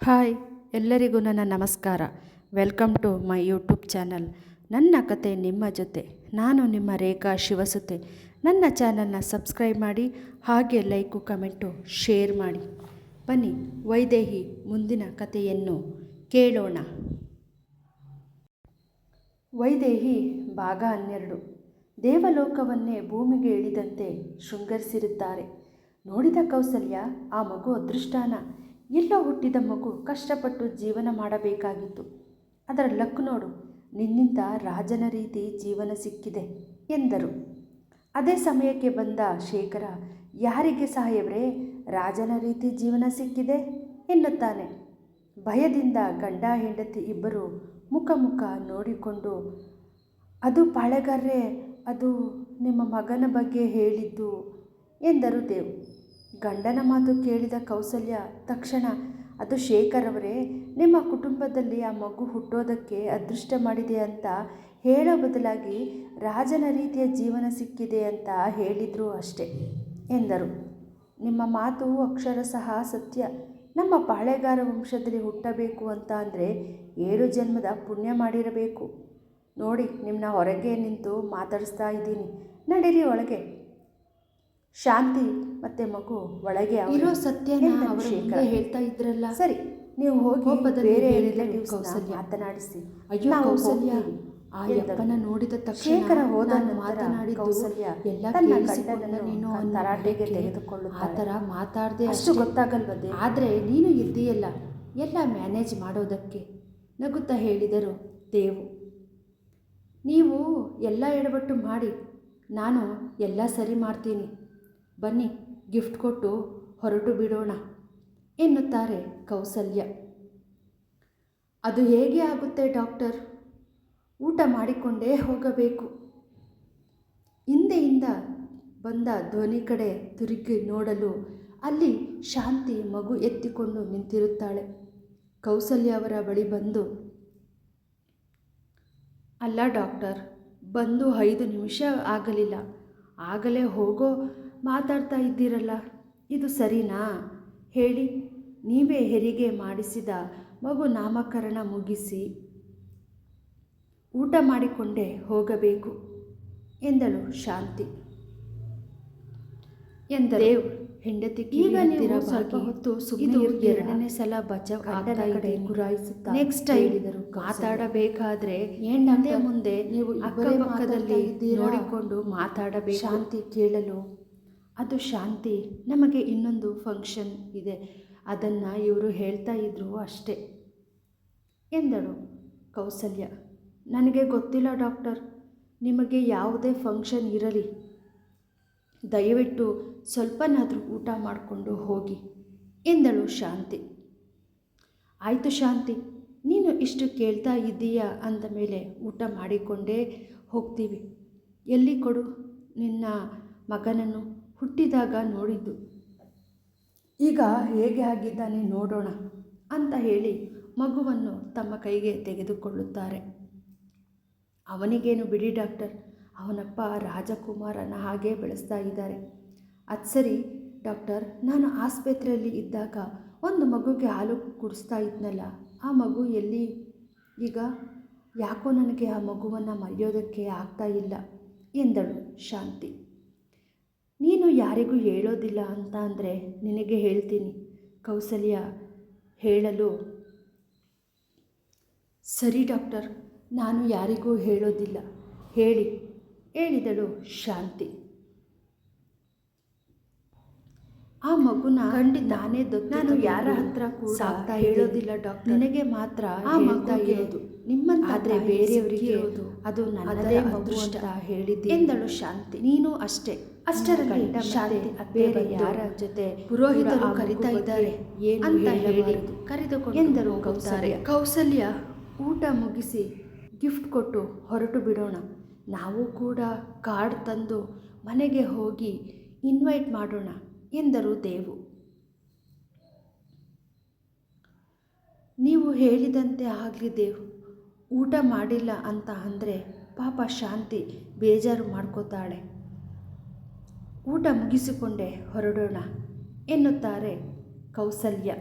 Hi, ಎಲ್ಲರಿಗೂ ನನ್ನ ನಮಸ್ಕಾರ. Welcome to my YouTube channel. ನನ್ನ ಕತೆ ನಿಮ್ಮ ಜೊತೆ. ನಾನು ನಿಮ್ಮ ರೇಖಾ ಶಿವಸುತೆ. ನನ್ನ ಚಾನಲ್ನ ಸಬ್ಸ್ಕ್ರೈಬ್ ಮಾಡಿ, ಹಾಗೆ ಲೈಕು, ಕಮೆಂಟು, ಶೇರ್ ಮಾಡಿ. ಬನ್ನಿ, ವೈದೇಹಿ ಮುಂದಿನ ಕಥೆಯನ್ನು ಕೇಳೋಣ. ವೈದೇಹಿ ಭಾಗ ಹನ್ನೆರಡು. ದೇವಲೋಕವನ್ನೇ ಭೂಮಿಗೆ ಇಳಿದಂತೆ ಶೃಂಗರಿಸಿರುತ್ತಾರೆ. ನೋಡಿದ ಕೌಸಲ್ಯ, ಆ ಮಗು ಅದೃಷ್ಟಾನ ಎಲ್ಲೋ ಹುಟ್ಟಿದ ಮಗು ಕಷ್ಟಪಟ್ಟು ಜೀವನ ಮಾಡಬೇಕಾಗಿತ್ತು. ಅದರ ಲಕ್ ನೋಡು, ನಿನ್ನಿಂದ ರಾಜನ ರೀತಿ ಜೀವನ ಸಿಕ್ಕಿದೆ ಎಂದರು. ಅದೇ ಸಮಯಕ್ಕೆ ಬಂದ ಶೇಖರ, ಯಾರಿಗೆ ಸಾಹೇಬ್ರೆ, ರಾಜನ ರೀತಿ ಜೀವನ ಸಿಕ್ಕಿದೆ ಎನ್ನುತ್ತಾನೆ. ಭಯದಿಂದ ಗಂಡ ಹೆಂಡತಿ ಇಬ್ಬರು ಮುಖ ಮುಖ ನೋಡಿಕೊಂಡು, ಅದು ಪಾಳೆಗಾರ್ರೆ, ಅದು ನಿಮ್ಮ ಮಗನ ಬಗ್ಗೆ ಹೇಳಿದ್ದು ಎಂದರು ದೇವ್. ಗಂಡನ ಮಾತು ಕೇಳಿದ ಕೌಸಲ್ಯ, ತಕ್ಷಣ, ಅದು ಶೇಖರ್ ಅವರೇ, ನಿಮ್ಮ ಕುಟುಂಬದಲ್ಲಿ ಆ ಮಗು ಹುಟ್ಟೋದಕ್ಕೆ ಅದೃಷ್ಟ ಮಾಡಿದೆ ಅಂತ ಹೇಳೋ ಬದಲಾಗಿ ರಾಜನ ರೀತಿಯ ಜೀವನ ಸಿಕ್ಕಿದೆ ಅಂತ ಹೇಳಿದರು ಅಷ್ಟೆ, ಎಂದರು. ನಿಮ್ಮ ಮಾತು ಅಕ್ಷರ ಸಹ ಸತ್ಯ. ನಮ್ಮ ಪಾಳೆಗಾರ ವಂಶದಲ್ಲಿ ಹುಟ್ಟಬೇಕು ಅಂತ ಅಂದರೆ ಏಳು ಜನ್ಮದ ಪುಣ್ಯ ಮಾಡಿರಬೇಕು. ನೋಡಿ ನಿಮ್ಮನ್ನ ಹೊರಗೆ ನಿಂತು ಮಾತಾಡಿಸ್ತಾ ಇದ್ದೀನಿ. ನಡೀರಿ ಒಳಗೆ. ಶಾಂತಿ ಮತ್ತೆ ಮಗು ಒಳಗೆ ಅವ್ರೆ. ಇರೋ ಸತ್ಯನ ಅವರ ಹೇಳ್ತಾ ಇದ್ರಲ್ಲ ಸರಿ ನೀವು ಹೋಗಿ ಬೇರೆ. ಮಾತನಾಡಿಸಿ ಅಯ್ಯೋ ಕೌಸಲ್ಯ ಆ. ಯಪ್ಪನ ನೋಡಿದ ತಕ್ಷಣ ಹೋದನ್ನು ಹೋದ ನಾನು ನಂತರ ಕೌಸಲ್ಯ ಎಲ್ಲ ಕೇಳಿಸಿಕೊಂಡ ನೀನು ತರಾಟೆಗೆ ತೆಗೆದುಕೊಳ್ಳು. ಆ ಥರ ಮಾತಾಡದೆ ಅಷ್ಟು ಗೊತ್ತಾಗಲ್ವದೆ ಆದರೆ ನೀನು ಇದ್ದೀಯಲ್ಲ ಎಲ್ಲ ಮ್ಯಾನೇಜ್ ಮಾಡೋದಕ್ಕೆ ನಗುತ್ತಾ ಹೇಳಿದರು ದೇವು ನೀವು ಎಲ್ಲ ಎಡವಟ್ಟು ಮಾಡಿ ನಾನು ಎಲ್ಲ ಸರಿ ಮಾಡ್ತೀನಿ ಬನ್ನಿ, ಗಿಫ್ಟ್ ಕೊಟ್ಟು ಹೊರಟು ಬಿಡೋಣ, ಎನ್ನುತ್ತಾರೆ ಕೌಸಲ್ಯ. ಅದು ಹೇಗೆ ಆಗುತ್ತೆ ಡಾಕ್ಟರ್? ಊಟ ಮಾಡಿಕೊಂಡೇ ಹೋಗಬೇಕು. ಹಿಂದೆಯಿಂದ ಬಂದ ಧ್ವನಿ ಕಡೆ ತಿರುಗಿ ನೋಡಲು ಅಲ್ಲಿ ಶಾಂತಿ ಮಗು ಎತ್ತಿಕೊಂಡು ನಿಂತಿರುತ್ತಾಳೆ. ಕೌಸಲ್ಯ ಅವರ ಬಳಿ ಬಂದು, ಅಲ್ಲ ಡಾಕ್ಟರ್, ಬಂದು ಐದು ನಿಮಿಷ ಆಗಲಿಲ್ಲ. ಆಗಲೇ ಹೋಗೋ ಮಾತಾಡ್ತಾ ಇದ್ದೀರಲ್ಲ ಇದು ಸರಿನಾ? ಹೇಳಿ ನೀವೇ ಹೆರಿಗೆ ಮಾಡಿಸಿದ ಮಗು ನಾಮಕರಣ ಮುಗಿಸಿ ಊಟ ಮಾಡಿಕೊಂಡೇ ಹೋಗಬೇಕು ಎಂದಳು ಶಾಂತಿ. ಎಂದರೆ ದೇವ್ ಹೆಂಡತಿ ಈಗ ನೀವು ಸ್ವಲ್ಪ ಹೊತ್ತು ಸುಗಿದು ಇದು ಎರಡನೇ ಸಲ ಬಚಾವ್ ಗಂಡನ ಕಡೆ ಗುರಾಯಿಸುತ್ತಾ ನೆಕ್ಸ್ಟ್ ಹೇಳಿದರು. ಮಾತಾಡಬೇಕಾದ್ರೆ ಹೆಂಡತಿಯ ಮುಂದೆ ನೀವು ಅಕ್ಕಪಕ್ಕದಲ್ಲಿ ನೋಡಿಕೊಂಡು ಮಾತಾಡಬೇಕು. ಶಾಂತಿ ಕೇಳಲು ಅದು ಶಾಂತಿ. ನಮಗೆ ಇನ್ನೊಂದು ಫಂಕ್ಷನ್ ಇದೆ. ಅದನ್ನು ಇವರು ಹೇಳ್ತಾ ಇದ್ರು ಅಷ್ಟೇ. ಎಂದಳು ಕೌಸಲ್ಯ. ನನಗೆ ಗೊತ್ತಿಲ್ಲ ಡಾಕ್ಟರ್. ನಿಮಗೆ ಯಾವುದೇ ಫಂಕ್ಷನ್ ಇರಲಿ. ದಯವಿಟ್ಟು ಸ್ವಲ್ಪನಾದರೂ ಊಟ ಮಾಡಿಕೊಂಡು ಹೋಗಿ ಎಂದಳು ಶಾಂತಿ. ಆಯಿತು ಶಾಂತಿ, ನೀನು ಇಷ್ಟು ಕೇಳ್ತಾ ಇದ್ದೀಯಾ ಅಂದ ಮೇಲೆ ಊಟ ಮಾಡಿಕೊಂಡೇ ಹೋಗ್ತೀವಿ. ಎಲ್ಲಿ ಕೊಡು ನಿನ್ನ ಮಗನನ್ನು. ಹುಟ್ಟಿದಾಗ ನೋಡಿದ್ದು. ಈಗ ಹೇಗೆ ಆಗಿದ್ದಾನೆ ನೋಡೋಣ ಅಂತ ಹೇಳಿ ಮಗುವನ್ನು ತಮ್ಮ ಕೈಗೆ ತೆಗೆದುಕೊಳ್ಳುತ್ತಾರೆ. ಅವನಿಗೇನು ಬಿಡಿ ಡಾಕ್ಟರ್, ಅವನಪ್ಪ ರಾಜಕುಮಾರನ ಹಾಗೆ ಬೆಳೆಸ್ತಾ ಇದ್ದಾರೆ. ಅದು ಸರಿ ಡಾಕ್ಟರ್, ನಾನು ಆಸ್ಪತ್ರೆಯಲ್ಲಿ ಇದ್ದಾಗ ಒಂದು ಮಗುಗೆ ಹಾಲು ಕುಡಿಸ್ತಾ ಇದ್ನಲ್ಲ, ಆ ಮಗು ಎಲ್ಲಿ? ಈಗ ಯಾಕೋ ನನಗೆ ಆ ಮಗುವನ್ನು ಮರೆಯೋದಕ್ಕೆ ಆಗ್ತಾ ಇಲ್ಲ ಎಂದಳು ಶಾಂತಿ. ನೀನು ಯಾರಿಗೂ ಹೇಳೋದಿಲ್ಲ ಅಂತ ಅಂದರೆ ನಿನಗೆ ಹೇಳ್ತೀನಿ. ಕೌಸಲ್ಯ ಹೇಳಲು, ಸರಿ ಡಾಕ್ಟರ್, ನಾನು ಯಾರಿಗೂ ಹೇಳೋದಿಲ್ಲ. ಹೇಳಿ, ಹೇಳಿದಳು ಶಾಂತಿ. ಆ ಮಗುನ ಖಂಡಿತ. ನಾನೇ ನಾನು ಯಾರ ಹತ್ರ ಕೂಡ ಹೇಳೋದಿಲ್ಲ ಡಾಕ್ಟರ್. ನಿನಗೆ ಮಾತ್ರ ಆ ಮಗು ಇರೋದು ನಿಮ್ಮಂತ ಆದ್ರೆ ಬೇರೆಯವರಿಗೆ ಹೇಳೋದು ಅದು ನನ್ನದೇ ಮಗು ಅಂತ ಹೇಳಿದ್ದೆ ಎಂದಳು ಶಾಂತಿ. ನೀನು ಅಷ್ಟೇ ಅಷ್ಟರಲ್ಲಿ ಶಾಂತಿ ಬೇರೆ ಯಾರ ಜೊತೆ ಪುರೋಹಿತರು ಕರಿತಾ ಇದ್ದಾರೆ ಏನು ಅಂತ ಹೇಳಿ. ಕರೆದುಕೊಂಡು ಎಂದರು. ಕೌಸಲ್ಯ. ಕೌಸಲ್ಯ ಊಟ ಮುಗಿಸಿ ಗಿಫ್ಟ್ ಕೊಟ್ಟು ಹೊರಟು ಬಿಡೋಣ ನಾವು ಕೂಡ ಕಾರ್ಡ್ ತಂದು ಮನೆಗೆ ಹೋಗಿ ಇನ್ವೈಟ್ ಮಾಡೋಣ ಎಂದರು ದೇವು. ನೀವು ಹೇಳಿದಂತೆ ಆಗಲಿ ದೇವು, ಊಟ ಮಾಡಿಲ್ಲ ಅಂತ ಅಂದರೆ ಪಾಪ ಶಾಂತಿ ಬೇಜಾರು ಮಾಡ್ಕೋತಾಳೆ. ಊಟ ಮುಗಿಸಿಕೊಂಡೇ ಹೊರಡೋಣ ಎನ್ನುತ್ತಾರೆ ಕೌಸಲ್ಯ.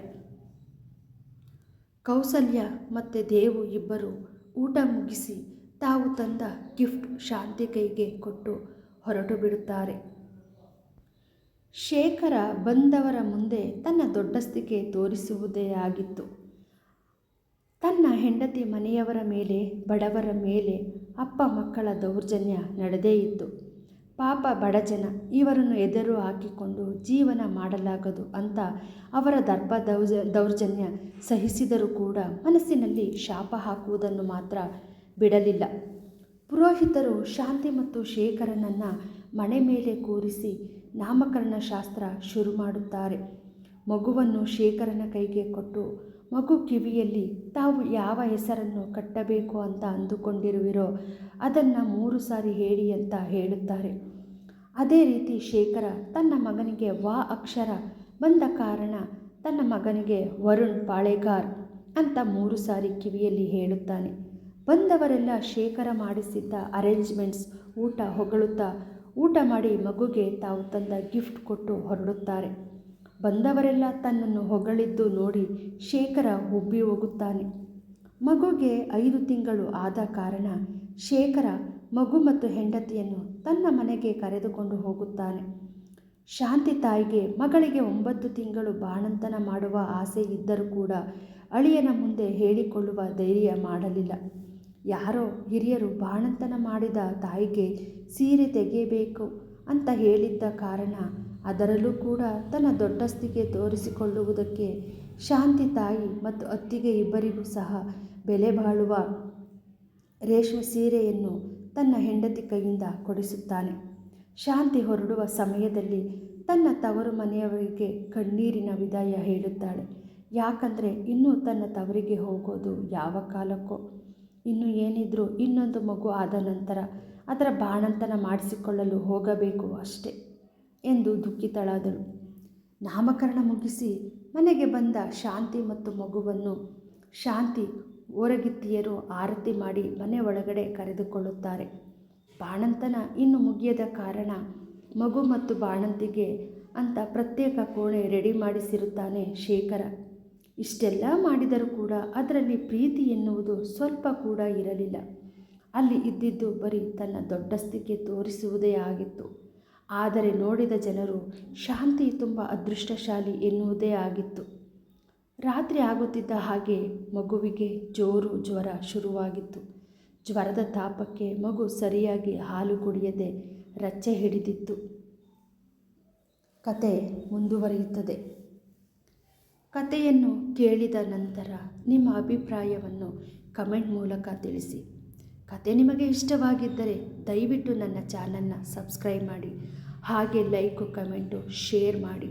ಕೌಸಲ್ಯ ಮತ್ತು ದೇವು ಇಬ್ಬರು ಊಟ ಮುಗಿಸಿ ತಾವು ತಂದ ಗಿಫ್ಟ್ ಶಾಂತಿ ಕೈಗೆ ಕೊಟ್ಟು ಹೊರಟು ಬಿಡುತ್ತಾರೆ. ಶೇಖರ ಬಂದವರ ಮುಂದೆ ತನ್ನ ದೊಡ್ಡಸ್ತಿಕೆ ತೋರಿಸುವುದೇ ಆಗಿತ್ತು. ತನ್ನ ಹೆಂಡತಿ ಮನೆಯವರ ಮೇಲೆ, ಬಡವರ ಮೇಲೆ ಅಪ್ಪ ಮಕ್ಕಳ ದೌರ್ಜನ್ಯ ನಡೆದೇ ಇತ್ತು. ಪಾಪ ಬಡಜನ ಇವರನ್ನು ಎದುರು ಹಾಕಿಕೊಂಡು ಜೀವನ ಮಾಡಲಾಗದು ಅಂತ ಅವರ ದರ್ಪ ದೌಜ ದೌರ್ಜನ್ಯ ಸಹಿಸಿದರೂ ಕೂಡ ಮನಸ್ಸಿನಲ್ಲಿ ಶಾಪ ಹಾಕುವುದನ್ನು ಮಾತ್ರ ಬಿಡಲಿಲ್ಲ. ಪುರೋಹಿತರು ಶಾಂತಿ ಮತ್ತು ಶೇಖರನನ್ನು ಮನೆ ಮೇಲೆ ಕೂರಿಸಿ ನಾಮಕರಣ ಶಾಸ್ತ್ರ ಶುರು ಮಾಡುತ್ತಾರೆ. ಮಗುವನ್ನು ಶೇಖರನ ಕೈಗೆ ಕೊಟ್ಟು, ಮಗು ಕಿವಿಯಲ್ಲಿ ತಾವು ಯಾವ ಹೆಸರನ್ನು ಕಟ್ಟಬೇಕು ಅಂತ ಅಂದುಕೊಂಡಿರುವಿರೋ ಅದನ್ನು ಮೂರು ಸಾರಿ ಹೇಳಿ ಅಂತ ಹೇಳುತ್ತಾರೆ. ಅದೇ ರೀತಿ ಶೇಖರ ತನ್ನ ಮಗನಿಗೆ ವಾ ಅಕ್ಷರ ಬಂದ ಕಾರಣ ತನ್ನ ಮಗನಿಗೆ ವರುಣ್ ಪಾಳೆಗಾರ್ ಅಂತ ಮೂರು ಸಾರಿ ಕಿವಿಯಲ್ಲಿ ಹೇಳುತ್ತಾನೆ. ಬಂದವರೆಲ್ಲ ಶೇಖರ ಮಾಡಿಸಿದ್ದ ಅರೇಂಜ್ಮೆಂಟ್ಸ್ ಊಟ ಹೊಗಳುತ್ತಾ ಊಟ ಮಾಡಿ ಮಗುಗೆ ತಾವು ತಂದ ಗಿಫ್ಟ್ ಕೊಟ್ಟು ಹೊರಡುತ್ತಾರೆ. ಬಂದವರೆಲ್ಲ ತನ್ನನ್ನು ಹೊಗಳಿದ್ದು ನೋಡಿ ಶೇಖರ ಉಬ್ಬಿ ಹೋಗುತ್ತಾನೆ. ಮಗುಗೆ ಐದು ತಿಂಗಳು ಆದ ಕಾರಣ ಶೇಖರ ಮಗು ಮತ್ತು ಹೆಂಡತಿಯನ್ನು ತನ್ನ ಮನೆಗೆ ಕರೆದುಕೊಂಡು ಹೋಗುತ್ತಾನೆ. ಶಾಂತಿ ತಾಯಿಗೆ ಮಗಳಿಗೆ ಒಂಬತ್ತು ತಿಂಗಳು ಬಾಣಂತನ ಮಾಡುವ ಆಸೆ ಇದ್ದರೂ ಕೂಡ ಅಳಿಯನ ಮುಂದೆ ಹೇಳಿಕೊಳ್ಳುವ ಧೈರ್ಯ ಮಾಡಲಿಲ್ಲ. ಯಾರೋ ಹಿರಿಯರು ಬಾಣಂತನ ಮಾಡಿದ ತಾಯಿಗೆ ಸೀರೆ ತೆಗೆಯಬೇಕು ಅಂತ ಹೇಳಿದ್ದ ಕಾರಣ ಅದರಲ್ಲೂ ಕೂಡ ತನ್ನ ದೊಡ್ಡಸ್ತಿಗೆ ತೋರಿಸಿಕೊಳ್ಳುವುದಕ್ಕೆ ಶಾಂತಿ ತಾಯಿ ಮತ್ತು ಅತ್ತಿಗೆ ಇಬ್ಬರಿಗೂ ಸಹ ಬೆಲೆ ಬಾಳುವ ರೇಷ್ಮೆ ಸೀರೆಯನ್ನು ತನ್ನ ಹೆಂಡತಿ ಕೈಯಿಂದ ಕೊಡಿಸುತ್ತಾನೆ. ಶಾಂತಿ ಹೊರಡುವ ಸಮಯದಲ್ಲಿ ತನ್ನ ತವರು ಮನೆಯವರಿಗೆ ಕಣ್ಣೀರಿನ ವಿದಾಯ ಹೇಳುತ್ತಾಳೆ. ಯಾಕಂದರೆ ಇನ್ನೂ ತನ್ನ ತವರಿಗೆ ಹೋಗೋದು ಯಾವ ಕಾಲಕ್ಕೋ. ಇನ್ನು ಏನಿದ್ರೂ ಇನ್ನೊಂದು ಮಗು ಆದ ನಂತರ ಅದರ ಬಾಣಂತನ ಮಾಡಿಸಿಕೊಳ್ಳಲು ಹೋಗಬೇಕು ಅಷ್ಟೆ ಎಂದು ದುಃಖಿತಳಾದಳು. ನಾಮಕರಣ ಮುಗಿಸಿ ಮನೆಗೆ ಬಂದ ಶಾಂತಿ ಮತ್ತು ಮಗುವನ್ನು ಶಾಂತಿ ಓರಗಿತ್ತಿಯರು ಆರತಿ ಮಾಡಿ ಮನೆ ಒಳಗಡೆ ಕರೆದುಕೊಳ್ಳುತ್ತಾರೆ. ಬಾಣಂತನ ಇನ್ನು ಮುಗಿಯದ ಕಾರಣ ಮಗು ಮತ್ತು ಬಾಣಂತಿಗೆ ಅಂತ ಪ್ರತ್ಯೇಕ ಕೋಣೆ ರೆಡಿ ಮಾಡಿಸಿರುತ್ತಾನೆ ಶೇಖರ. ಇಷ್ಟೆಲ್ಲ ಮಾಡಿದರೂ ಕೂಡ ಅದರಲ್ಲಿ ಪ್ರೀತಿ ಎನ್ನುವುದು ಸ್ವಲ್ಪ ಕೂಡ ಇರಲಿಲ್ಲ. ಅಲ್ಲಿ ಇದ್ದಿದ್ದು ಬರೀ ತನ್ನ ದೊಡ್ಡಸ್ತಿಕೆ ತೋರಿಸುವುದೇ ಆಗಿತ್ತು. ಆದರೆ ನೋಡಿದ ಜನರು, ಶಾಂತಿ ತುಂಬ ಅದೃಷ್ಟಶಾಲಿ ಎನ್ನುವುದೇ ಆಗಿತ್ತು. ರಾತ್ರಿ ಆಗುತ್ತಿದ್ದ ಹಾಗೆ ಮಗುವಿಗೆ ಜೋರು ಜ್ವರ ಶುರುವಾಗಿತ್ತು. ಜ್ವರದ ತಾಪಕ್ಕೆ ಮಗು ಸರಿಯಾಗಿ ಹಾಲು ಕುಡಿಯದೆ ರಚ್ಚೆ ಹಿಡಿದಿತ್ತು. ಕತೆ ಮುಂದುವರಿಯುತ್ತದೆ. ಕತೆಯನ್ನು ಕೇಳಿದ ನಂತರ ನಿಮ್ಮ ಅಭಿಪ್ರಾಯವನ್ನು ಕಮೆಂಟ್ ಮೂಲಕ ತಿಳಿಸಿ. ಕತೆ ನಿಮಗೆ ಇಷ್ಟವಾಗಿದ್ದರೆ ದಯವಿಟ್ಟು ನನ್ನ ಚಾನಲ್ನ ಸಬ್ಸ್ಕ್ರೈಬ್ ಮಾಡಿ, ಹಾಗೆ ಲೈಕು, ಕಮೆಂಟು, ಶೇರ್ ಮಾಡಿ.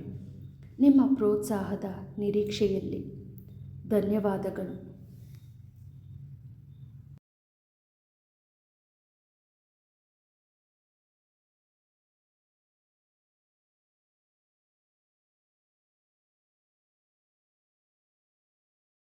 ನಿಮ್ಮ ಪ್ರೋತ್ಸಾಹದ ನಿರೀಕ್ಷೆಯಲ್ಲಿ ಧನ್ಯವಾದಗಳು.